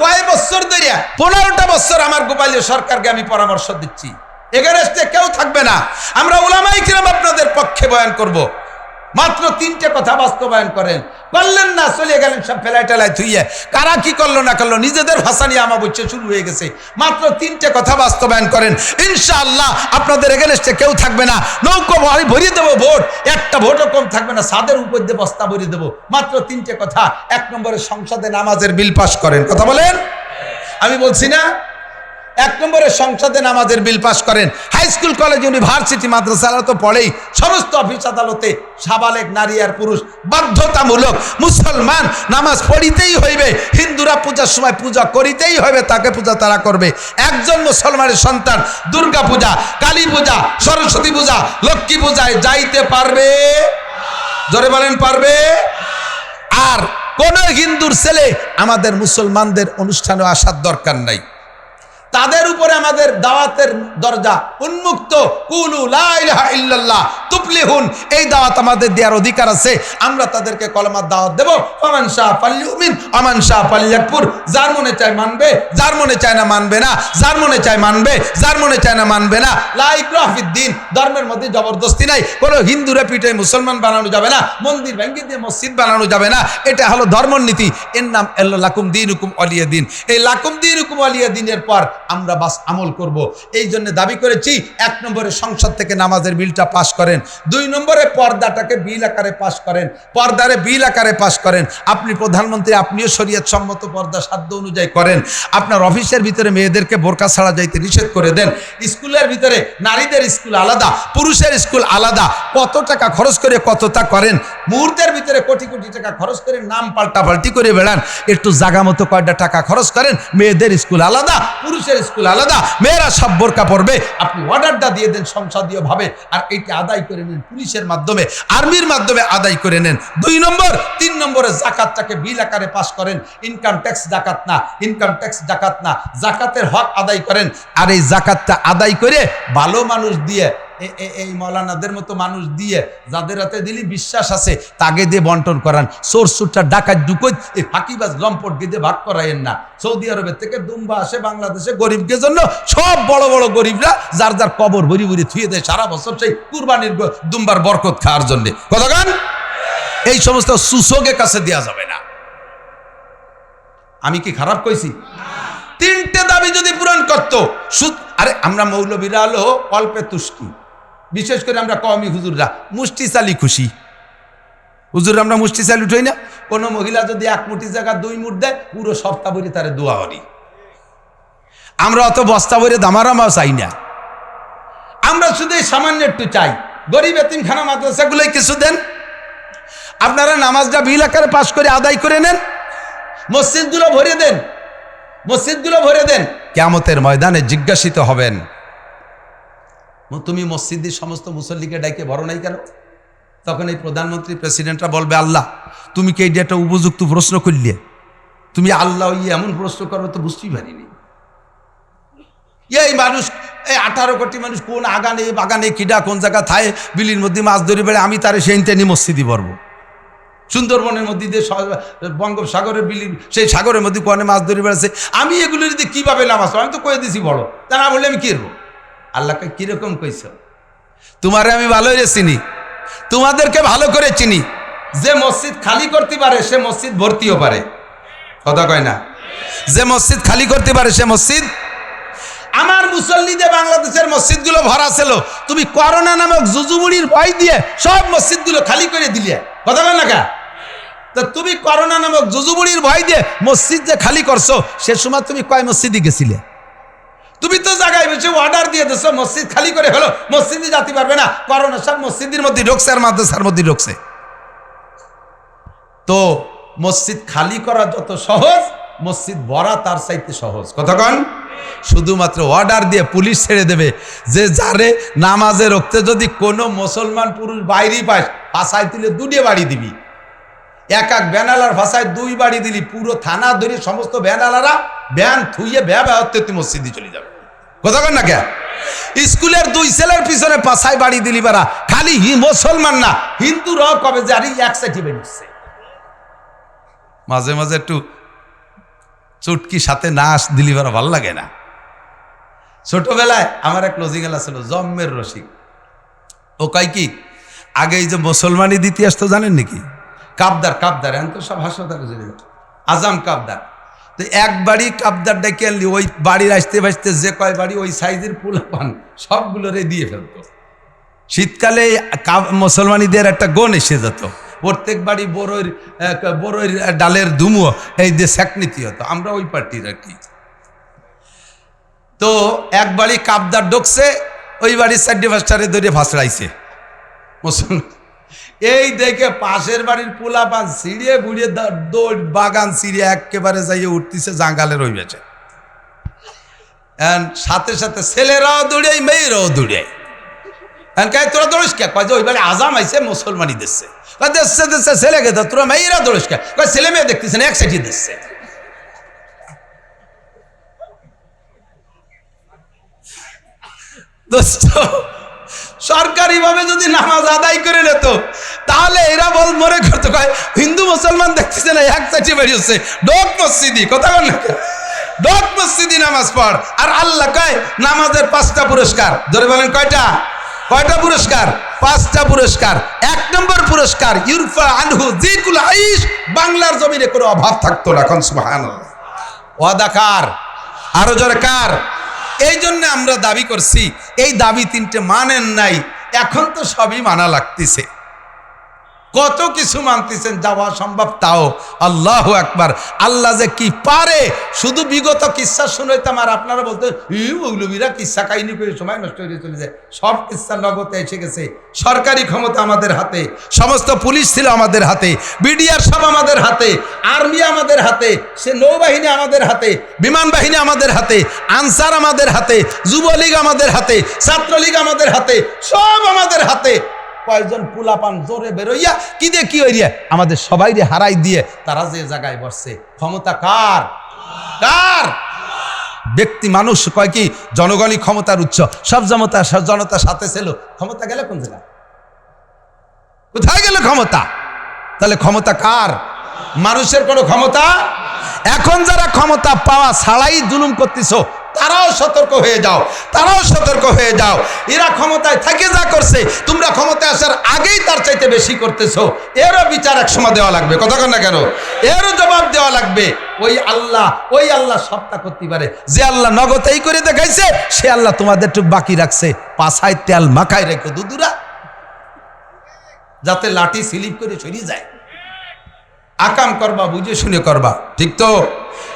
কয় বছর ধরিয়া পনেরোটা বছর আমার গোপালীয় সরকারকে আমি পরামর্শ দিচ্ছি। এগারেস্টে কেউ থাকবে না। আমরা ওলামাই কিরাম আপনাদের পক্ষে বয়ান করব। মাত্র তিনটে কথা বাস্তবায়ন করেন। করলেন না, চলে গেলেন সব ফেলাই টেলাই থুইয়ে কারা কি করল না করল, নিজেদের ভাষা নিয়ে আমার বলছে শুরু হয়ে গেছে। মাত্র তিনটে কথা বাস্তবায়ন করেন। ইনশাআল্লাহ আপনাদের এগেনস্টে কেউ থাকবে না। নৌকো আমি ভরিয়ে দেবো, ভোট। একটা ভোটও কম থাকবে না সাদের উপর দিয়ে বস্তা ভরিয়ে দেবো। মাত্র তিনটে কথা, এক নম্বরে সংসদে নামাজের বিল পাস করেন। কথা বলেন? আমি বলছি না এক নম্বরে সংসদে নামাজের বিল পাস করেন। হাই স্কুল কলেজ ইউনিভার্সিটি মাদ্রাসারা তো পড়েই। সমস্ত অফিস আদালতে সাবালেক নারী আর পুরুষ বাধ্যতামূলক মুসলমান নামাজ পড়িতেই হইবে। হিন্দুরা পূজার সময় পূজা করিতেই হবে তাকে পূজা তারা করবে। একজন মুসলমানের সন্তান, দুর্গা পূজা, কালী পূজা, সরস্বতী পূজা, লক্ষ্মী পূজায় যাইতে পারবে? জোরে বলেন, পারবে? আর কোন হিন্দুর ছেলে আমাদের মুসলমানদের অনুষ্ঠানে আসার দরকার নাই। তাদের উপরে আমাদের দাওয়াতের দরজা উন্মুক্ত। কুলু লা ইলাহা ইল্লাল্লাহ এই দাওয়াত আমাদের দেওয়ার অধিকার আছে। আমরা তাদেরকে কলমার দাওয়াত দেব। আমান শাহ ফালিউমিন আমান শাহ ফালিয়াকপুর যার মনে চায় মানবে, যার মনে চায় না মানবে না, যার মনে চায় মানবে, যার মনে চায় না মানবে না। লা ইকরাহ ধর্মের মধ্যে জবরদস্তি নাই। কোনো হিন্দুরে পিঠে মুসলমান বানানো যাবে না, মন্দির ভেঙ্গি দিয়ে মসজিদ বানানো যাবে না। এটা হলো ধর্মনীতি। এর নাম এল্লো লাকুম দিন হুকুম অলিয়া দিন। এই লাকুম দিন হুকুম অলিয়া দিনের পর আমরা বাস আমল করব। এই জন্য দাবি করেছি, এক নম্বরে সংসদ থেকে নামাজের বিলটা পাশ করেন, দুই নম্বরে পর্দাটাকে বিল আকারে পাশ করেন, পর্দারে বিল আকারে পাশ করেন। আপনি প্রধানমন্ত্রী, আপনিও শরীয়ত সম্মত পর্দা সাধ্য অনুযায়ী করেন। আপনার অফিসের ভিতরে মেয়েদেরকে বোরকা ছাড়া যাইতে নিষেধ করে দেন। স্কুলের ভিতরে নারীদের স্কুল আলাদা, পুরুষের স্কুল আলাদা। কত টাকা খরচ করে কতটা করেন? মুহূর্তের ভিতরে কোটি কোটি টাকা খরচ করে নাম পাল্টা পাল্টি করে বেড়ান। একটু জাগা মতো কয়টা টাকা খরচ করেন? মেয়েদের স্কুল আলাদা, পুরুষের স্কুল আলাদা, মেয়েরা সব বোরকা পড়বে আপনি অর্ডারটা দিয়ে দেন সংসদীয় ভাবে আর এইটা আদায় করে নেন পুলিশের মাধ্যমে, আর্মির মাধ্যমে আদায় করে নেন। দুই নম্বর, তিন নম্বরে জাকাতটাকে বিল আকারে পাস করেন। ইনকাম ট্যাক্স জাকাত না, ইনকাম ট্যাক্স জাকাত না, জাকাতের হক আদায় করেন। আর এই জাকাতটা আদায় করে ভালো মানুষ দিয়ে এই মৌলানাদের মতো মানুষ দিয়ে যাদের হাতে দিলি বিশ্বাস আছে, তাকে দিয়ে বন্টন করান। সোর সুরটা ডাকাত ঢুকোই এই ফাঁকিবাজ, লম্পট দিয়ে ভাগ করাইয়েন না। সৌদি আরবের থেকে দুম্বা আসে বাংলাদেশে গরিবকে জন্য সব বড় বড় গরিবরা, যার যার কবর ভরি ভরি থুয়ে দেয় সারা বছর সেই কুরবানির দুম্বার বরকত খাওয়ার জন্য। কতগান এই সমস্ত সুসোগের কাছে দেওয়া যাবে না। আমি কি খারাপ কইছি? তিনটে দাবি যদি পূরণ করতো, সুদ আরে, আমরা মৌলবীরা হলো অল্পে তুষ্টি। বিশেষ করে আমরা কমই হুজুররা, মুষ্টি চালি খুশি। হুজুর আমরা মুষ্টি চালি উঠই না? কোনো মহিলা যদি এক মুঠি জায়গা, দুই মুঠ দেয়, পুরো সপ্তাহ ভরি তারে দোয়া করি। আমরা অত বস্তা ভরে দামারামাও চাই না। আমরা শুধু সামান্য একটু চাই। গরিব এতিমখানা মাদ্রাসাগুলোই কিছু দেন। আপনারা নামাজটা বিল আকারে পাশ করে আদায় করে নেন। মসজিদগুলো ভরে দেন। মসজিদগুলো ভরে দেন। কেমতের ময়দানে জিজ্ঞাসিত হবেন তুমি মসজিদের সমস্ত মুসল্লিকে ডাইকে ভরো নাই কেন? তখন এই প্রধানমন্ত্রী, প্রেসিডেন্টরা বলবে, আল্লাহ, তুমি কি এইটা একটা উপযুক্ত প্রশ্ন করলে? তুমি আল্লাহ ইয়ে এমন প্রশ্ন করো তো বুঝতেই পারিনি। এই মানুষ, এই আঠারো কোটি মানুষ কোন আগানে, বাগানে কিডা, কোন জায়গা থায়, বিলির মধ্যে মাছ ধরে বেড়ে, আমি তারে সেই টেনে মসজিদি পড়ব সুন্দরবনের মধ্যে দিয়ে বঙ্গোপসাগরের বিলি, সেই সাগরের মধ্যে কোয়ানে মাছ ধরে বেড়াচ্ছে, আমি এগুলো যদি কীভাবে নামাজ? আমি তো কয়ে দিছি বড় তা না বললে আমি কী আল্লাহকে কীরকম কইছ? তোমারে আমি ভালোই চিনি। তোমাদেরকে ভালো করে চিনি। যে মসজিদ খালি করতে পারে, সে মসজিদ ভর্তিও পারে। কথা কয় না? যে মসজিদ খালি করতে পারে, সে মসজিদ? আমার মুসল্লিদের বাংলাদেশের মসজিদগুলো ভরা ছিল। তুমি করোনা নামক জুজুবুড়ির ভয় দিয়ে সব মসজিদগুলো খালি করে দিলে। কথা বল না কা? তা তুমি করোনা নামক জুজুবুড়ির ভয় দিয়ে মসজিদ যে খালি করছ, সে সময় তুমি কয় মসজিদে গেছিলে? তুমি তো জায়গায় বসে অর্ডার দিয়ে দিছো, মসজিদ খালি করে হলো, মসজিদে যেতে পারবে না। করোনা সব মসজিদের মধ্যে ঢুকছে আর মাদ্রাসার মধ্যে ঢুকছে। তো মসজিদ খালি করা যত সহজ, মসজিদ ভরা তার চাইতে সহজ। কতক্ষণ শুধুমাত্র অর্ডার দিয়ে পুলিশ ছেড়ে দেবে। যে যারে নামাজে রক্তে যদি কোনো মুসলমান পুরুষ বাইরেই পাস ফাঁসায় তুলে দুটিয়ে বাড়ি দিবি। এক এক ব্যানালার ভাষায় দুই বাড়ি দিলি, পুরো থানা ধরে সমস্ত ব্যানালারা ব্যান থুইয়ে ব্যা ব্যহতে তুই মসজিদে চলে যাবে। কোথাও না কে স্কুলের দুই ছেলের পিছনে পাশায় বাড়ি দিলি বারা খালি হি মুসলমান না। হিন্দু র কবে আরে এক বেরিয়েছে মাঝে মাঝে একটু চুটকি সাথে না আস দিলিবার ভালো লাগে না। ছোটবেলায় আমার এক লজিগাল ছিল জম্মের রসিক। ও কয় কি, আগে এই যে মুসলমানি ইতিহাস তো জানেন নাকি? কাবদার কাবদার এখন তো সব হাসপাতালে আজাম কাবদার। তো এক বাড়ি কাবদার ডেকে আনলি, ওই বাড়ির আসতে বাসতে যে কয় বাড়ি, ওই সাইজের ফুল পান সবগুলোরে দিয়ে ফেলতো। শীতকালে মুসলমানিদের একটা গন এসে যেত। প্রত্যেক বাড়ি বড়ইর বড়ইর ডালের দুমো এই যে স্যাকনীতি হতো। আমরা ওই পার্টির আর কি। তো এক বাড়ি কাবদার ঢুকছে, ওই বাড়ির সাইডে ফাস্টারে ধরে ফাঁসড়াইছে। মুসলমান এই দেখে পাশের বাড়ির পোলা পান সিঁড়িয়ে বুড়িয়ে দৌড় বাগান সিঁড়িয়ে একেবারে যাইয়ে উঠতেছে, জাঙ্গালে রয়ে গেছে সাথে সাথে ছেলেরাও দৌড়াই, মেয়েরাও দৌড়াই। কাই তোরা দৌড়িস কে? কয় যে ওই বাড়ি আজাম আইছে মুসলমানি দিচ্ছে। কয় দেশে দেশে ছেলে গে তোরা মেয়েরা দৌড়িস কে? কয় ছেলে মেয়ে দেখতেছে না এক সাইডে দিচ্ছে। দোস্ত সরকারিভাবে যদি নামাজ আদায় করে নিত, তাহলে এরা বল মনে করতো। কয়, হিন্দু মুসলমান দেখতেছে না, এক সাইডে বেরিয়েছে। ডোক মসজিদি কথা বল না ডোক মসজিদি নামাজ পড়। আর আল্লাহ কয়, নামাজের পাঁচটা পুরস্কার। ধরে বলেন, কয়টা? কয়টা পুরস্কার? পাঁচটা পুরস্কার। এক নম্বর পুরস্কার, ইউরফা আনহু, জিকুল আইস বাংলার জমিনে কোনো অভাব থাকতো না এখন, সুবহানাল্লাহ। ওয়াদাকার আরও জোরে কার? এই জন্য আমরা দাবি করছি, এই দাবি তিনটে মানেন নাই, এখন তো সবই মানা লাগতেছে। কত কিছু মানতেছেন, যাওয়া সম্ভব তাও। আল্লাহ একবার আল্লাহ যে কি পারে, শুধু বিগত কিসা শুনাইতাম আর আপনারা বলতে মৌলবীরা কিসা কাহিনী করে সময় নষ্ট হয়ে চলে যায়। সব কিসা নগদে এসে গেছে। সরকারি ক্ষমতা আমাদের হাতে, সমস্ত পুলিশ ছিল আমাদের হাতে, বিডিআর সব আমাদের হাতে, আর্মি আমাদের হাতে, সে নৌবাহিনী আমাদের হাতে, বিমান বাহিনী আমাদের হাতে, আনসার আমাদের হাতে, যুবলীগ আমাদের হাতে, ছাত্রলীগ আমাদের হাতে, সব আমাদের হাতে। কয়েকজন পুলাপান জোরে বেরোইয়া কি দিয়ে কি হইয়া আমাদের সবাই হারাই দিয়ে তারা যে জায়গায় বসছে। ক্ষমতা কার? কার? ব্যক্তি, মানুষ কয় কি, জনগণই ক্ষমতার উচ্চ সব জনতা জনতার সাথে ছিল। ক্ষমতা গেলে কোন জায়গায় কোথায় গেল ক্ষমতা? তাহলে ক্ষমতা কার? মানুষের কোনো ক্ষমতা? এখন যারা ক্ষমতা পাওয়া ছাড়াই জুলুম করতেছ তারাও সতর্ক হয়ে যাও, তারাও সতর্ক হয়ে যাও। এরা ক্ষমতায় থাকে যা করছে, তোমরা ক্ষমতায় আসার আগেই তার চাইতে বেশি করতেছো। এরও বিচার এক সময় দেওয়া লাগবে, কথা না কেন? এরও জবাব দেওয়া লাগবে, ওই আল্লাহ ওই আল্লাহ সবটা করতে পারে। যে আল্লাহ নগতেই করে দেখাইছে, সে আল্লাহ তোমাদের একটু বাকি রাখছে। পাছায় তেল মাখায় রেখো, দুদুরা। যাতে লাঠি স্লিপ করে সরিয়ে যায়। আকাম করবা, বুঝে শুনে করবা, ঠিক তো?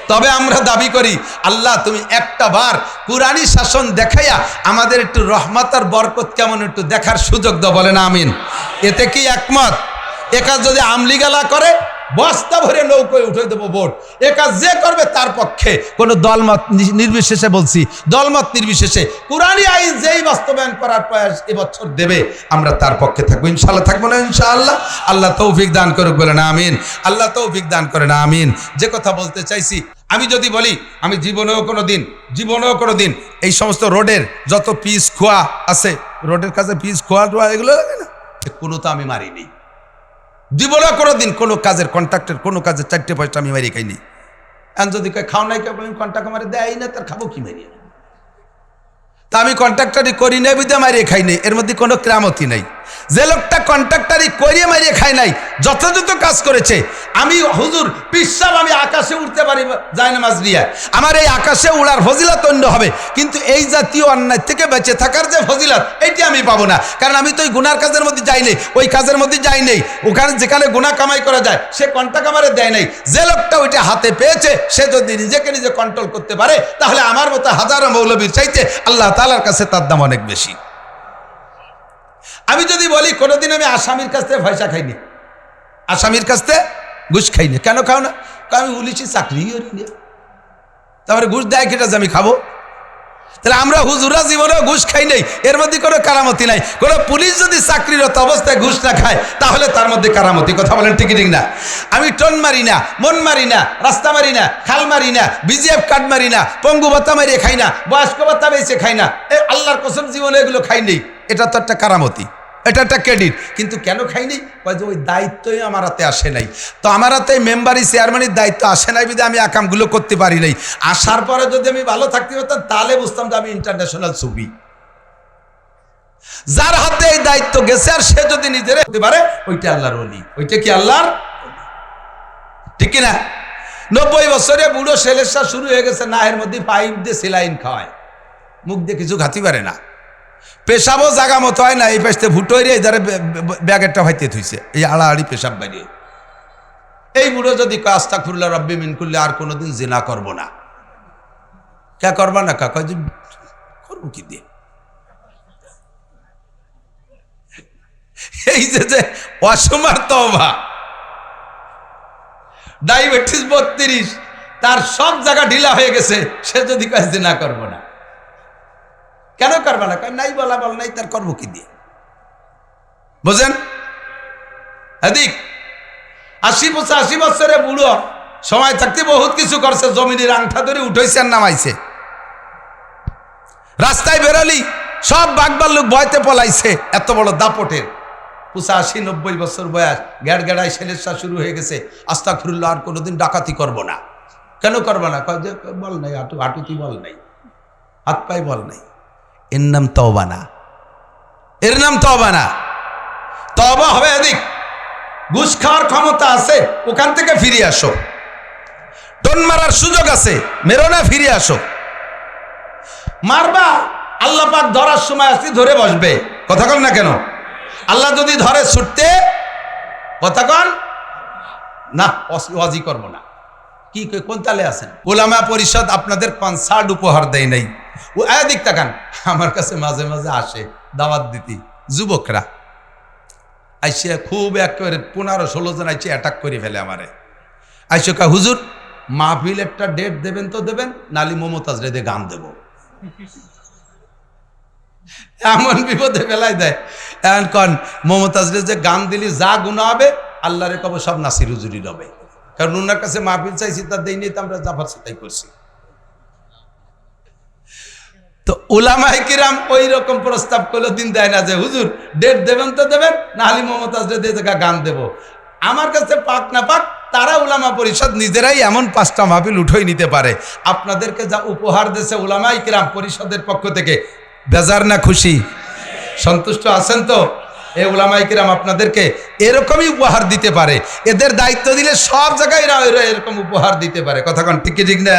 তবে আমরা দাবি করি, আল্লাহ তুমি একটা বার পুরানি শাসন দেখাইয়া আমাদের একটু রহমত আর বরকত কেমন একটু দেখার সুযোগ দাও, বলেন আমিন। এতে কি একমত? একা যদি আমলিগালা করে, বস্তা ভরে নৌকোয় উঠে দেবো ভোট। এ কাজ যে করবে তার পক্ষে। কোনো দলমত নি- নির্বিশেষে বলছি, দলমত নির্বিশেষে। পুরানি আইন যেই বাস্তবায়ন করার প্রয়াস এবছর দেবে, আমরা তার পক্ষে থাকব। ইনশাল্লাহ থাকব না ইনশাআল্লাহ? আল্লাহ তৌফিক দান করুক বলে না আমিন। আল্লাহ তৌফিক দান করে না আমিন। যে কথা বলতে চাইছি আমি যদি বলি, আমি জীবনেও কোনো দিন জীবনেও কোনো দিন এই সমস্ত রোডের যত পিস খোয়া আছে, রোডের কাছে পিস খোয়া টোয়া এগুলো লাগে না? কোনো তো আমি মারিনি জীবনেও কোনো দিন কোনো কাজের কন্ট্রাক্টের কোনো কাজের চারটে পয়সা আমি মারি খাইনি। এখন যদি খাও নাই, কেউ কন্ট্রাক্ট মারি দেয় না, তার খাব কি মারিয়ে? তা আমি কন্ট্রাক্টারি করি না বিদে মারিয়ে খাই নাই, এর মধ্যে কোনো ক্রামতি নাই। যে লোকটা কন্ট্রাক্টারি করিয়ে মারিয়ে খায় নাই, যথাযথ কাজ করেছে। আমি, হুজুর, পিসাব আমি আকাশে উঠতে পারি মাছ দিয়ে আমার এই আকাশে উড়ার ফজিলাত অন্য হবে, কিন্তু এই জাতীয় অন্যায় থেকে বেঁচে থাকার যে ফজিলাত, এইটি আমি পাবো না। কারণ আমি তো ওই গুনার কাজের মধ্যে যাই নেই, ওই কাজের মধ্যে যাই নেই। ওখানে যেখানে গুণা কামাই করা যায়, সে কন্টা আমারে দেয় নাই। যে লোকটা ওইটা হাতে পেয়েছে, সে যদি নিজেকে নিজে কন্ট্রোল করতে পারে, তাহলে আমার মতো হাজারো মৌলবীর চাইতে আল্লাহ তালার কাছে তার দাম অনেক বেশি। আমি যদি বলি, কোনোদিন আমি আসামির কাছ থেকে পয়সা খাইনি। আসামির কাছ থেকে ঘুষ খাইনি। কেন খাও না? আমি পুলিশি চাকরি করিনি তারপরে ঘুষ দেয় কেটে আমি খাব। তাহলে আমরা হুজুরা জীবনে ঘুষ খাই নাই। এর মধ্যে কোনো কারামতি নাই। কোনো পুলিশ যদি চাকরিরত অবস্থায় ঘুষ না খায়, তাহলে তার মধ্যে কারামতি। কথা বলেন ঠিক ঠিক না। আমি টন মারি না, মন মারি না, রাস্তা মারি না, খাল মারি না, বিজিএফ কার্ড মারি না, পঙ্গু ভাতা মারিয়ে খাই না, বয়স্ক ভাতা বেঁচে খাই না। এ আল্লাহর কসম, জীবনে এগুলো খাই নেই। এটা তো একটা কারামতি। এটা একটা ক্রেডিট কিন্তু কেন খাইনি? কয় যে ওই দায়িত্বই আমার হাতে আসে নাই। তো আমার হাতে মেম্বারি চেয়ারম্যানের দায়িত্ব আসে নাই বিধে আমি আকামগুলো করতে পারি নাই। আসার পরে যদি আমি ভালো থাকতে পারতাম, তাহলে বুঝতাম যে আমি ইন্টারন্যাশনাল ছবি। যার হাতে এই দায়িত্ব গেছে আর সে যদি নিজের হতে পারে, ওইটা আল্লাহর অলি ওইটা কি আল্লাহর ঠিক না নব্বই বছরে বুড়ো সেলেসা শুরু হয়ে গেছে নাহের মধ্যে পাইপ দিয়ে সেলাইন খাওয়ায়। মুখ দিয়ে কিছু খাতি পারে না। পেশাবও জাগা মতো হয় না, এই পাশে ভুটোইরে এধারে ব্যাগেরটা ভাইতে থুইছে। এই আড়াআড়ি পেশাব বাইরে এই বুড়ো যদি কাজটা খুললে রব্বি মিন করলে আর কোনোদিন জেনা করব না। কে করবা না কাকা যে, করব কি দিয়ে? এই যে যে অসমার তবা ডায়াবেটিস বত্রিশ, তার সব জায়গা ঢিলা হয়ে গেছে, সে যদি কাজ না করব না। কেন করবে না? কয়, নাই বলা বল, নাই তার করব কি দিয়ে? বুঝেন? এদিক আশি বছর, আশি বছরে বুড়ো সময় থাকতে বহুত কিছু করছে, জমিনের আংঠা ধরে উঠেছে আর নামাইছে। রাস্তায় বেরোলি, সব বাগবার লোক ভয়তে পলাইছে, এত বড় দাপটের। পুষা আশি, নব্বই বছর বয়স গ্যাড় গেড়াই সেলেসা শুরু হয়ে গেছে আস্তা খুরুল্লাহ আর কোনোদিন ডাকাতি করব না। কেন করব না? বল নাই, হাঁটু, হাঁটুতি বল নাই, হাত পায়ে বল নাই। এর নাম তওবানা এর নাম তওবানা তবা হবে এদিক। ঘুষ খাওয়ার ক্ষমতা আছে, ওখান থেকে ফিরে আসো। টোন মারার সুযোগ আছে মেরো না ফিরে আসো। মারবা, আল্লাহ পাক ধরার সময় আসি ধরে বসবে। কথা কন না কেন? আল্লাহ যদি ধরে ছুটতে, কথা কন, না অজি করব না। কি কোন তালে আছেন? ওলামা পরিষদ আপনাদের কনসার্ট উপহার দেয় নাই। ও এদিক তাকান। আমার কাছে মাঝে মাঝে আসে দাওয়াত দিতি। যুবকরা আইসে খুব একেবারে পনেরো ষোলো জন আইসে অ্যাটাক করে ফেলে আমারে। আইসে কা, হুজুর, মাহফিল একটা ডেট দেবেন তো দেবেন, নালি মমতাজ রেদে গান দেব। এমন বিপদে ফেলাই দেয়। এখন কন, মমতাজ রে যে গান দিলি যা গুণা হবে, আল্লাহরে কব সব নাসির হুজুরি রবে। কারণ ওনার কাছে মাহফিল চাইছি তার দেই নেই তো আমরা জাফার সেটাই করছি। তো ওলামাই কিরাম ওই রকম প্রস্তাব করল, দিন দেয় না যে হুজুর, ডেট দেবেন তো দেবেন, না হলে মমতাজ দিয়ে গান দেব। আমার কাছে পাক না পাক, তারা উলামা পরিষদ নিজেরাই এমন পাঁচটা মাহফিল উঠোই নিতে পারে। আপনাদেরকে যা উপহার দিয়েছে উলামাই কিরাম পরিষদের পক্ষ থেকে, বেজার না খুশি? সন্তুষ্ট আছেন তো? এ উলামাই কিরাম আপনাদেরকে এরকমই উপহার দিতে পারে। এদের দায়িত্ব দিলে সব জায়গায় এরা এরা এরকম উপহার দিতে পারে। কথা কন, ঠিক ঠিক না?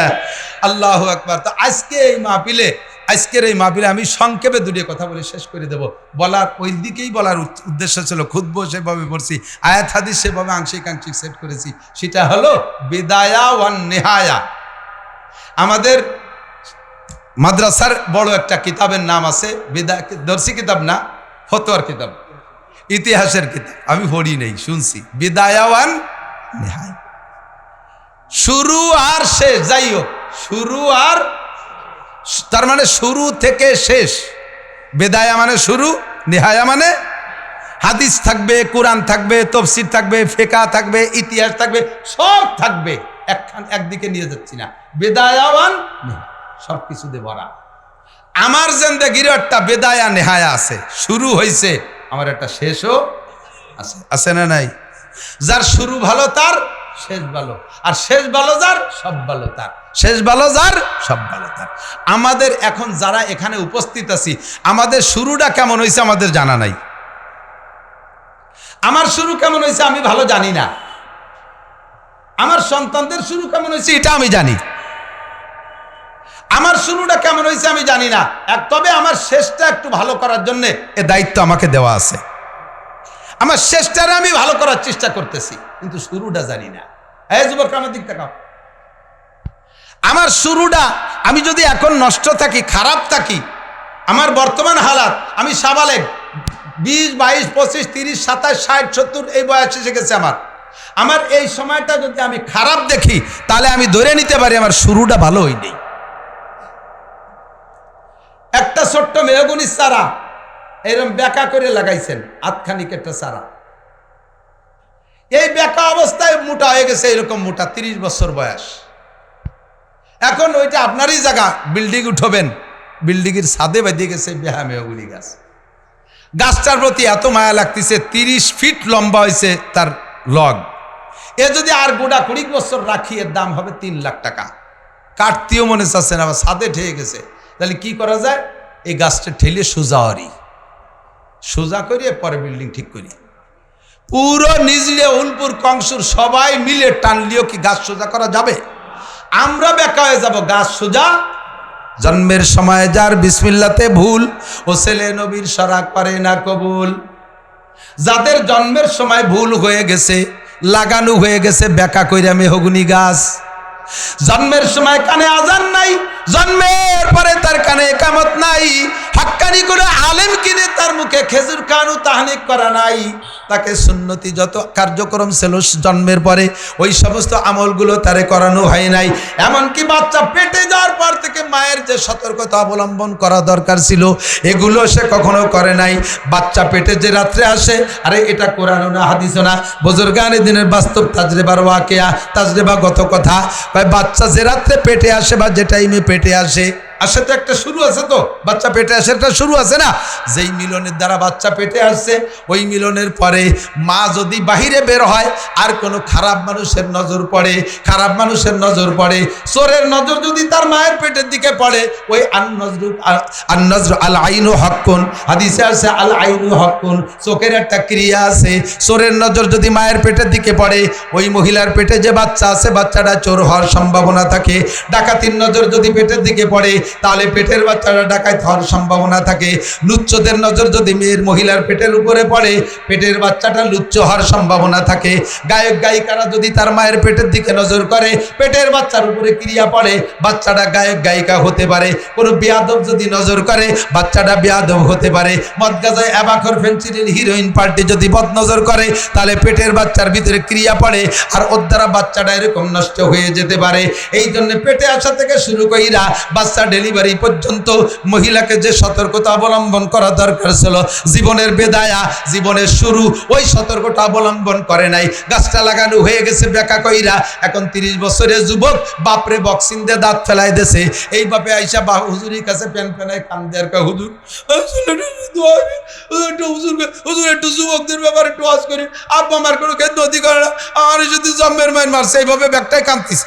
আল্লাহ আকবার। তো আজকে এই মাহফিলে আজকের এই মাহফিলে আমি সংক্ষেপে দুটিয়ে কথা বলে শেষ করে দেব। বলার ওই দিকেই বলার উদ্দেশ্য ছিল খুদ্ব সেভাবে পড়ছি, আয়াত হাদিস সেভাবে আংশিক আংশিক সেট করেছি। সেটা হলো, বেদায়া ওয়ান নেহায়া। আমাদের মাদ্রাসার বড় একটা কিতাবের নাম আছে, বেদা দর্শি কিতাব না, ফতোয়ার কিতাব। ইতিহাসের কিতাব। আমি পড়ি নেই, শুনছি। বিদায়াওয়ান নেহাই শুরু আর শেষ, যাই হোক, শুরু আর তার মানে শুরু থেকে শেষ। বেদায়া মানে শুরু, নেহায়া মানে হাদিস থাকবে, কোরআন থাকবে, তফসির থাকবে ফেকা থাকবে, ইতিহাস থাকবে, সব থাকবে। একখান একদিকে নিয়ে যাচ্ছি না। বেদায়াওয়ান সব কিছু দিয়ে ভরা আমার জেন্দেগির একটা বেদায়া নেহায়া আছে, শুরু হয়েছে আমার একটা শেষও আছে। আছে না নাই? যার শুরু ভালো, তার শেষ ভালো। আর শেষ ভালো যার, সব ভালো তার। শেষ ভালো যার, সব ভালো তার। আমাদের এখন যারা এখানে উপস্থিত আছি, আমাদের শুরুটা কেমন হয়েছে আমাদের জানা নাই। আমার শুরু কেমন হয়েছে আমি ভালো জানি না। আমার সন্তানদের শুরু কেমন হয়েছে এটা আমি জানি। আমার শুরুটা কেমন হয়েছে আমি জানি না। এক, তবে আমার শেষটা একটু ভালো করার জন্য এ দায়িত্ব আমাকে দেওয়া আছে। আমার শেষটারে আমি ভালো করার চেষ্টা করতেছি, কিন্তু শুরুটা জানি না। যুবক, আমার শুরুটা, আমি যদি এখন নষ্ট থাকি, খারাপ থাকি, আমার বর্তমান হালাত, আমি সাবালেক, বিশ, বাইশ, পঁচিশ, তিরিশ, সাতাশ, ষাট, সত্তর, এই বয়স এসে গেছে আমার। আমার এই সময়টা যদি আমি খারাপ দেখি, তাহলে আমি ধরে নিতে পারি আমার শুরুটা ভালো হয়নি। একটা ছোট্ট মেহগুনি সারা এরম বেকা করে লাগাইছেন আতখানিক একটা চারা। এই বেকা অবস্থায় মোটা হয়ে গেছে এরকম মোটা, তিরিশ বছর বয়স। এখন ওইটা আপনারই জায়গা, বিল্ডিং উঠবেন, বিল্ডিংয়ের ছাদে বেঁধে গেছে বেহা মেহগুনি গাছ। গাছটার প্রতি এত মায়া লাগতেছে, তিরিশ ফিট লম্বা হয়েছে তার লগ এ যদি আর গোটা কুড়ি বছর রাখি, এর দাম হবে তিন লাখ টাকা। কাটতেও মনে চাচ্ছে না, আবার ছাদে ঠেয়ে গেছে। তাহলে কি করা যায়? এই গাছটা ঠেলে সোজা হরি। সোজা করিয়ে পরে বিল্ডিং ঠিক করি। পুরো নিজলে উলপুর কংসুর সবাই মিলে টানলিও কি গাছ সোজা করা যাবে? আমরা বেকা হয়ে যাব গাছ সোজা। জন্মের সময় যার বিসমিল্লাতে ভুল, ও ছেলে নবীর সরা করে না কবুল। যাদের জন্মের সময় ভুল হয়ে গেছে, লাগানো হয়ে গেছে, বেকা কইরা মেহগুনি গাছ। জন্মের সময় কানে আজান নাই, জন্মের পরে তার কানে কামত নাই। হাক্কানি করে আলেম কিনে তার মুখে খেজুর কানু তাহানিক করা নাই। তাকে সুন্নতি যত কার্যক্রম ছিল জন্মের পরে, ওই সমস্ত আমলগুলো তারে করানো হয় নাই। এমনকি বাচ্চা পেটে যাওয়ার পর থেকে মায়ের যে সতর্কতা অবলম্বন করা দরকার ছিল, এগুলো সে কখনো করে নাই। বাচ্চা পেটে যে রাত্রে আসে, আরে এটা কোরআন না হাদিস না। বুজুর্গানের দিনের বাস্তব তাজরেবার ওয়াকেয়া, তাজরেবা গত কথা। বাচ্চা যে রাত্রে পেটে আসে বা যে টাইমে পেটে আসে আসে তো একটা শুরু আছে তো, বাচ্চা পেটে আসে একটা শুরু আছে না? যেই মিলনের দ্বারা বাচ্চা পেটে আসছে, ওই মিলনের পরে মা যদি বাহিরে বের হয়, আর কোনো খারাপ মানুষের নজর পড়ে, খারাপ মানুষের নজর পড়ে, চোরের নজর যদি তার মায়ের পেটের দিকে পড়ে, ওই আন্নজর আল আইনু হকুন হাদিসে আছে আল আইনু হকুন চোখের একটা ক্রিয়া আছে, চোরের নজর যদি মায়ের পেটের দিকে পড়ে, ওই মহিলার পেটে যে বাচ্চা আছে, বাচ্চাটা চোর হওয়ার সম্ভাবনা থাকে, ডাকাতির নজর যদি পেটের দিকে পড়ে তাহলে পেটের বাচ্চাটা ডাকাত হওয়ার সম্ভাবনা থাকে। লুচ্চদের নজর যদি মেয়ের মহিলার পেটের উপরে পড়ে, পেটের বাচ্চাটা লুচ্চ হওয়ার সম্ভাবনা থাকে। গায়ক, গায়িকারা যদি তার মায়ের পেটের দিকে নজর করে, পেটের বাচ্চার উপরে ক্রিয়া পড়ে, বাচ্চাটা গায়ক, গায়িকা হতে পারে। কোনো বেয়াদব যদি নজর করে, বাচ্চাটা বেয়াদব হতে পারে। মদ গাজায় অ্যাবাখর ফেন্সিডিল হিরোইন পার্টি যদি বদ নজর করে, তাহলে পেটের বাচ্চার ভিতরে ক্রিয়া পড়ে আর ওর দ্বারা বাচ্চাটা এরকম নষ্ট হয়ে যেতে পারে। এই জন্য পেটে আসা থেকে শুরু কইরা বাচ্চা ডেলিভারি পর্যন্ত মহিলাকে যে সতর্কতা অবলম্বন করা দরকার ছিল, জীবনের বেদায়া, জীবনের শুরু, ওই সতর্কতা অবলম্বন করে নাই। গাছটা লাগানো হয়ে গেছে বেকা কইরা। এখন তিরিশ বছরের যুবক, বাপরে বক্সিং দিয়ে দাঁত ফেলাই দেছে। এই বাপে আইসা বা হুজুরির কাছে প্যান প্যানায় কান দেয়ার কা হুজুর হুজুর, একটু যুবকদের ব্যাপারে একটু আজ করি। আব্বা আমার কোনো খেদ নদী করে না। আমার যদি জন্মের মায়ের মারছে, এইভাবে ব্যাগটাই কাঁদতিস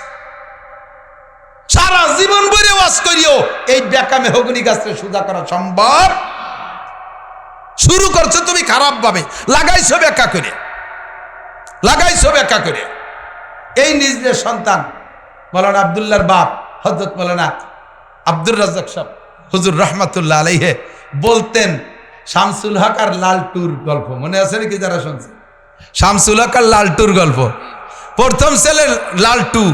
সারা জীবন ভরে ওয়াজ করিও, এই ব্যাকামে হগুনি গাছটা সুদা করা সম্ভব। শুরু করছ তুমি খারাপ ভাবে লাগাইছো ব্যাখ্যা করে। লাগাইছো ব্যাখ্যা করে। এই নিজের সন্তান, মৌলানা আবদুল্লাহর বাপ হজরত মৌলানা আব্দুর রাজাক সাহ হুজুর রহমাতুল্লাহ আলাইহে বলতেন, শামসুল হক আর লালটুর গল্প। মনে আছে নাকি যারা শুনছে? শামসুল হক আর লালটুর গল্প। প্রথম ছেলে লালটু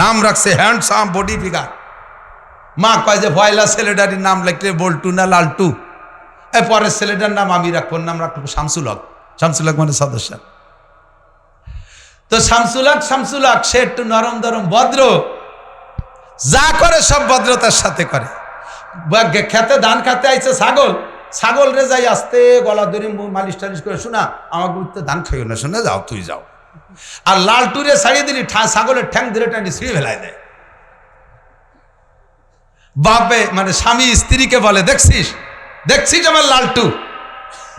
নাম রাখছে হ্যান্ডসাম বডি ফিগার মা কয় যে, ভয়লা ছেলেটারই নাম লিখলে বল্টু না লালটু? এ পরের ছেলেটার নাম আমি রাখব, নাম রাখব শামসুল হক শামসুল হক মানে সদস্য। তো শামসুল হক শামসুল হক সে একটু নরম দরম, ভদ্র। যা করে সব ভদ্রতার সাথে করে। খেতে ধান খাতে আইছে ছাগল। ছাগল রে যাই আসতে গলা ধরে মালিশ টালিশ করে, শোনা, আমাকে উঠতে ধান খাইও না, শোনা, যাও, তুই যাও। আর লালটুরে ছাড়িয়ে দিলি ছাগলের ঠ্যাং ধরে টানি ছিঁড়ে ফেলাই দেয়। বাপে মানে স্বামী স্ত্রীকে বলে, দেখছিস? দেখছিস আমার লালটু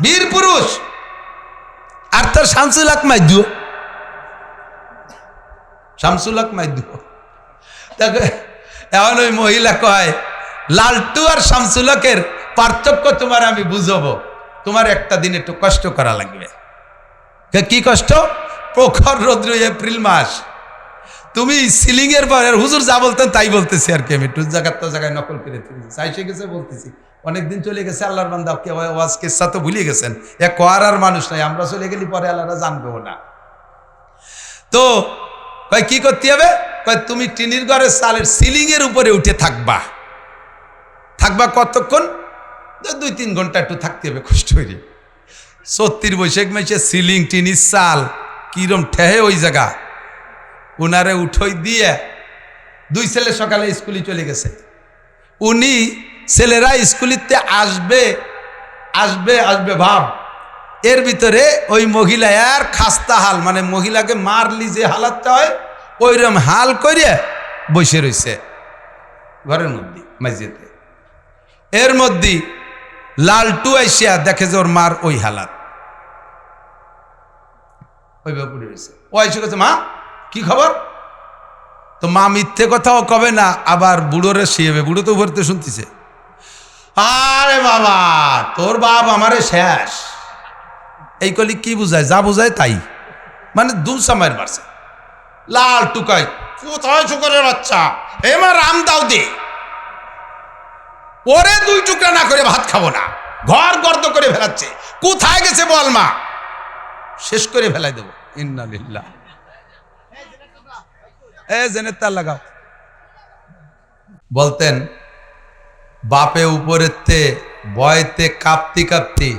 বীর পুরুষ? আর তোর শামসুল হক মাইদু? শামসুল হক মাইদু? তাকে এমন ওই মহিলা কয় লালটু আর শামসুল হকের পার্থক্য তোমার আমি বুঝব। তোমার একটা দিন একটু কষ্ট করা লাগবে। কি কষ্ট? প্রখর রৌদ্র এপ্রিল মাস। তুমি সিলিং এর পর হুজুর যা বলতেন তাই বলতেছি আর কি আমি। একটু জায়গার তো জায়গায় নকল করে চাইসে গেছে বলতেছি। অনেকদিন চলে গেছে আল্লাহর কে ওয়াজ কেসা তো ভুলে গেছেন। এ কর আর মানুষ নাই, আমরা চলে গেলি পরে আল্লাহরা জানবেও না। তো কয়, কি করতে হবে? কয়, তুমি টিনির ঘরের চালের সিলিং এর উপরে উঠে থাকবা। থাকবা কতক্ষণ? দুই, তিন ঘণ্টা একটু থাকতে হবে, কষ্ট করে। সত্তর বৈশাখ মাসে সিলিং টিনির চাল কিরম ঠেহে ওই জায়গা। উনারে উঠই দিয়ে দুই ছেলে সকালে স্কুলে চলে গেছে। উনি ছেলেরা স্কুলিতে আসবে আসবে আসবে ভাব। এর ভিতরে ওই মহিলা আর খাস্তা হাল মানে মহিলাকে মারলি যে হালাতটা হয় ওইরকম হাল করে বসে রয়েছে ঘরের মধ্যে, মসজিদে। এর মধ্যে লালটু আইসিয়া দেখে যে ওর মার ওই হালাত। ওইভাবে পড়ে রয়েছে ও আইসে গেছে মা, কি খবর? তো মা মিথ্যে কথাও কবে না, আবার বুড়োরে শিয়েবে। বুড়ো তো উপরতে শুনতেছে। আরে বাবা, তোর বাপ আমারে শেষ। এই কলি কি বুঝায়? যা বুঝায় তাই। মানে দু সময়ের মারছে লাল টুকাই কোথায় শুকরের বাচ্চা? এমা রাম দাও দে। ওরে দুই টুকরা না করে ভাত খাব না। ঘর গর্দ করে ফেলাচ্ছে। কোথায় গেছে বল মা? শেষ করে ফেলাই দেবো। ইন্নালিল্লাহ এ তার লাগাও। বলতেন, বাপে উপরেতে বয়তে কাঁপতি কাঁপতি,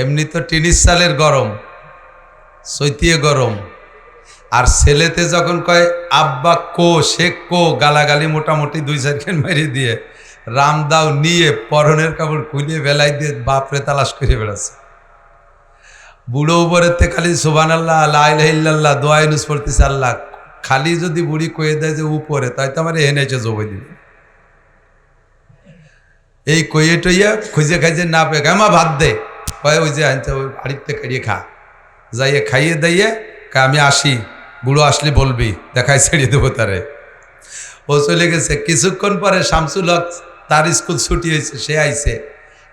এমনি তো টিনিস সালের গরম সৈতিয়ে গরম। আর ছেলেতে যখন কয়, আব্বা কো, সে কো, গালাগালি মোটামুটি দুই চারখান মেরে দিয়ে রামদাও নিয়ে পরনের কাপড় খুলে বেলায় দিয়ে বাপরে তালাশ করে বেড়াচ্ছে। বুড়ো উপরেতে খালি সোবান আল্লাহ আল্লাহ দোয়া ইনুস পড়তেছে আল্লাহ। খালি যদি বুড়ি কয়ে দেয় যে উপরে, তাই তো আমার এনেছে জবই দিবে। এই কইয়ে টইয়া খুঁজে খাইজে না পেয়ে গামা ভাত দে। কয় ওই যে আনতে ওই বাড়িতে খাইয়ে খা। যাইয়ে খাইয়ে দাইয়ে কা আমি আসি। বুড়ো আসলে বলবি দেখাই ছেড়ে দেবো তারে। ও চলে গেছে। কিছুক্ষণ পরে শামসুল হক তার স্কুল ছুটি হয়েছে, সে আইছে।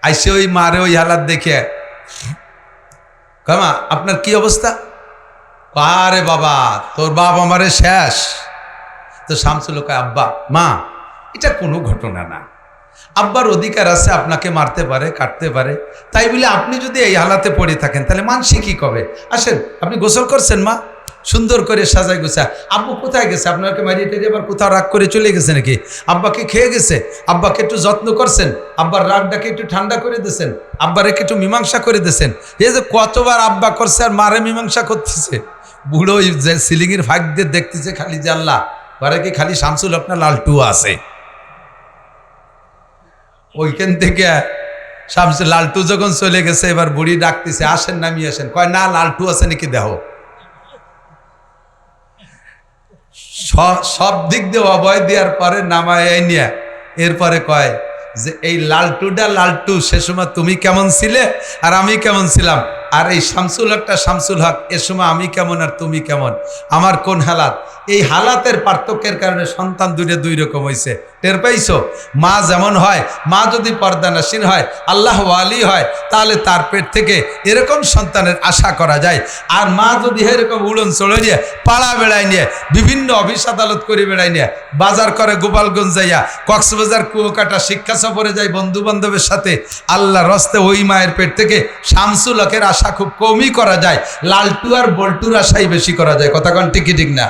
আইসে ওই মারে ওই হালাত দেখে কামা, আপনার কি অবস্থা? আরে বাবা, তোর বাপ আমারে শেষ। তো শামসুল কয়, আব্বা, মা, এটা কোনো ঘটনা না। আব্বার অধিকার আছে, আপনাকে মারতে পারে, কাটতে পারে। তাই বলে আপনি যদি এই হালাতে পড়ে থাকেন, তাহলে মানসি কি কবে? আসেন, আপনি গোসল করছেন, মা? সুন্দর করে সাজাই গোছা। আব্বু কোথায় গেছে? আপনাকে মারিয়ে টেরিয়ে আবার কোথাও রাগ করে চলে গেছে নাকি? আব্বাকে খেয়ে গেছে? আব্বাকে একটু যত্ন করছেন? আব্বার রাগটাকে একটু ঠান্ডা করে দিয়েছেন? আব্বারেকে একটু মীমাংসা করে দিয়েছেন? এই যে কতবার আব্বা করছে আর মারে মীমাংসা করতেছে? বুড়ো যে সিলিংয়ের ভাগ দিয়ে দেখতেছে খালি আল্লাহ। পরে কি খালি শামসুল আপনার লালটু আছে? ওইখান থেকে শামসু লালটু যখন চলে গেছে, এবার বুড়ি ডাকতেছে, আসেন নামিয়ে আসেন। কয়, না, লালটু আছে নাকি দেহ স- সব দিক দিয়ে অবয় দেওয়ার পরে নামায় নিয়ে। এরপরে কয় যে, এই লালটুটা লালটু, সে সময় তুমি কেমন ছিলে আর আমি কেমন ছিলাম? আর এই শামসুল হকটা শামসুল হক, এ সময় আমি কেমন আর তুমি কেমন? আমার কোন হালাত? এই হালাতের পার্থক্যের কারণে সন্তান দুইটা দুই রকম হয়েছে টের পাইছো? মা যেমন হয়, মা যদি পর্দানাসীন হয়, আল্লাহ আলী হয়, তাহলে তার পেট থেকে এরকম সন্তানের আশা করা যায়। আর মা যদি এরকম উড়ন চড়ে নিয়ে, পাড়া বেড়ায় নিয়ে, বিভিন্ন অফিস আদালত করে বেড়ায় নিয়ে, বাজার করে গোপালগঞ্জ যাইয়া, কক্সবাজার কুয়োকাটা শিক্ষা সফরে যায় বন্ধু বান্ধবের সাথে, আল্লাহ রস্তে ওই মায়ের পেট থেকে শামসুল হকের আশা খুব কমই করা যায়। লালটু আর বল্টুর আশাই বেশি করা যায়। কথা কন ঠিকই ঠিক না?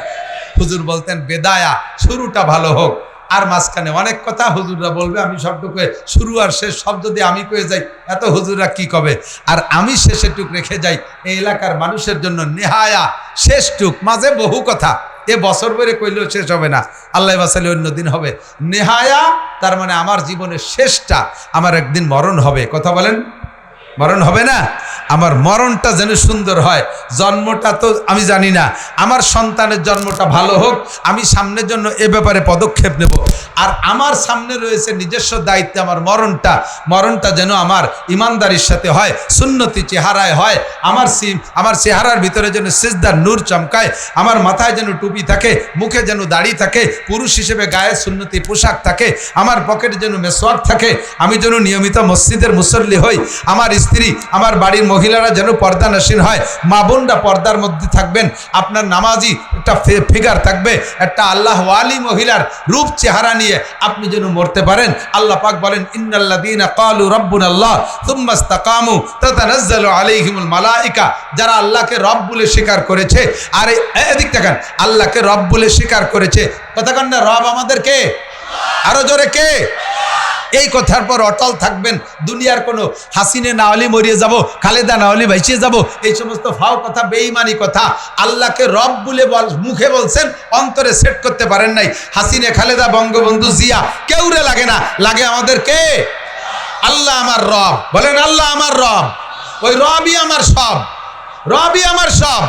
হুজুর বলতেন, বেদায়া, শুরুটা ভালো হোক। আর মাঝখানে অনেক কথা হুজুররা বলবে, আমি সবটুকু শুরু আর শেষ সব যদি আমি কয়ে যাই, এত হুজুররা কি কবে? আর আমি শেষের টুক রেখে যাই, এই এলাকার মানুষের জন্য নেহায়া শেষ টুক মাঝে বহু কথা। এ বছর বেড়ে কইলেও শেষ হবে না, আল্লাহ বাসালে অন্য দিন হবে। নেহায়া, তার মানে আমার জীবনের শেষটা, আমার একদিন মরণ হবে, কথা বলেন? মরণ হবে না? আমার মরণটা যেন সুন্দর হয়। জন্মটা তো আমি জানি না। আমার সন্তানের জন্মটা ভালো হোক, আমি সামনের জন্য এ ব্যাপারে পদক্ষেপ নেব। আর আমার সামনে রয়েছে নিজস্ব দায়িত্বে আমার মরণটা। মরণটা যেন আমার ইমানদারির সাথে হয়, সুন্নতি চেহারায় হয়। আমার আমার চেহারার ভিতরে যেন সিজদার নূর চমকায়। আমার মাথায় যেন টুপি থাকে, মুখে যেন দাড়ি থাকে। পুরুষ হিসেবে গায়ে সুন্নতি পোশাক থাকে। আমার পকেটে যেন মেসওয়াক থাকে। আমি যেন নিয়মিত মসজিদের মুসল্লি হই। আমার স্ত্রী, আমার বাড়ির মহিলারা যেন পর্দা নাসীন হয়, মা বোনরা পর্দার মধ্যে থাকবেন, আপনার নামাজি একটা ফিগার থাকবে, একটা আল্লাহ আলী মহিলার রূপ চেহারা নিয়ে আপনি যেন মরতে পারেন। আল্লাহ পাক বলেন, ইন্নাল্লাযীনা ক্বালু রাব্বুনা আল্লাহ থুম্মা ইসতাকামু তাতানাজ্জালু আলাইহিমুল মালাইকা। যারা আল্লাহকে রব বলে স্বীকার করেছে, আর এদিক তাকান, আল্লাহকে রব বলে স্বীকার করেছে। কতক্ষণ না, রব আমাদেরকে আরও জোরে কে? এই কথার পর অটল থাকবেন। দুনিয়ার কোনো হাসিনে না হলে মরিয়ে যাব, খালেদা না হলে ভাইসিয়ে যাব, এই সমস্ত ফাও কথা বেইমানি কথা আল্লাহকে রব বলে বল মুখে বলছেন, অন্তরে সেট করতে পারেন নাই। হাসিনে খালেদা, বঙ্গবন্ধু জিয়া কেউরে লাগে না। লাগে আমাদের কে? আল্লাহ আমার রব। বলেন, আল্লাহ আমার রব। ওই রবই আমার সব। রবই আমার সব।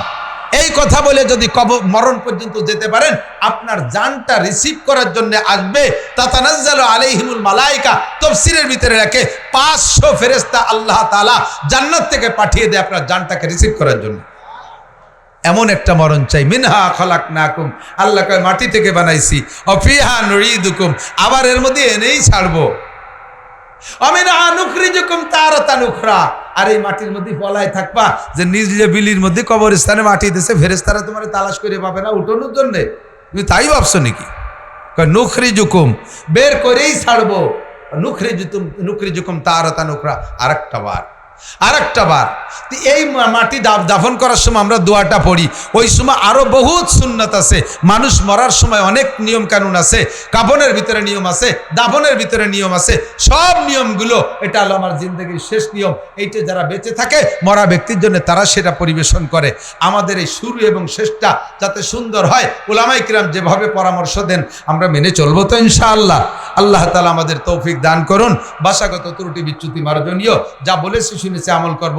এই কথা বলে যদি কব মরণ পর্যন্ত যেতে পারেন, আপনার জানটা রিসিভ করার জন্য আসবে। তাতানাজ্জালু আলাইহিমুল মালাইকা তফসিরের ভিতরে রাখে পাঁচশো ফেরেস্তা আল্লাহ তাআলা জান্নাত থেকে পাঠিয়ে দেয় আপনার জানটাকে রিসিভ করার জন্য। এমন একটা মরণ চাই। মিনহা খলাক নাকুম আল্লাহ কয়, মাটি থেকে বানাইছি। অফিহা নুরিদুকুম। আবার এর মধ্যে এনেই ছাড়বো। অমিনহা নুখরিজুকুম তারাতা নুখরা আর এই মাটির মধ্যে পলায় থাকবা যে নিজ নিজের বিলির মধ্যে কবরস্থানে মাটি দিছে ফেরেস্তারা তোমার তালাশ করে পাবে না উঠোনোর জন্যে। তুমি তাই ভাবছ নাকি? নুখরি জুকুম বের করেই ছাড়বো। নুখরি জুতুম নুখরি জুকুম তারা তা নুখরা, আরেকটা বার। আরেকটা বার। এই মাটি দাফন করার সময় আমরা দোয়াটা পড়ি। ওই সময় আরও বহুত সুন্নত আছে। মানুষ মরার সময় অনেক নিয়ম কানুন আছে। কাপনের ভিতরে নিয়ম আছে, দাফনের ভিতরে নিয়ম আছে। সব নিয়মগুলো, এটা হলো আমার জিন্দগির শেষ নিয়ম। এইটা যারা বেঁচে থাকে, মরা ব্যক্তির জন্য তারা সেটা পরিবেশন করে। আমাদের এই শুরু এবং শেষটা যাতে সুন্দর হয় ওলামাই কিরাম যেভাবে পরামর্শ দেন, আমরা মেনে চলবো তো ইনশাআল্লাহ। আল্লাহ তালা আমাদের তৌফিক দান করুন। ভাষাগত ত্রুটি বিচ্যুতি মার্জনীয়। যা বলেছি শুনেছি আমল করব।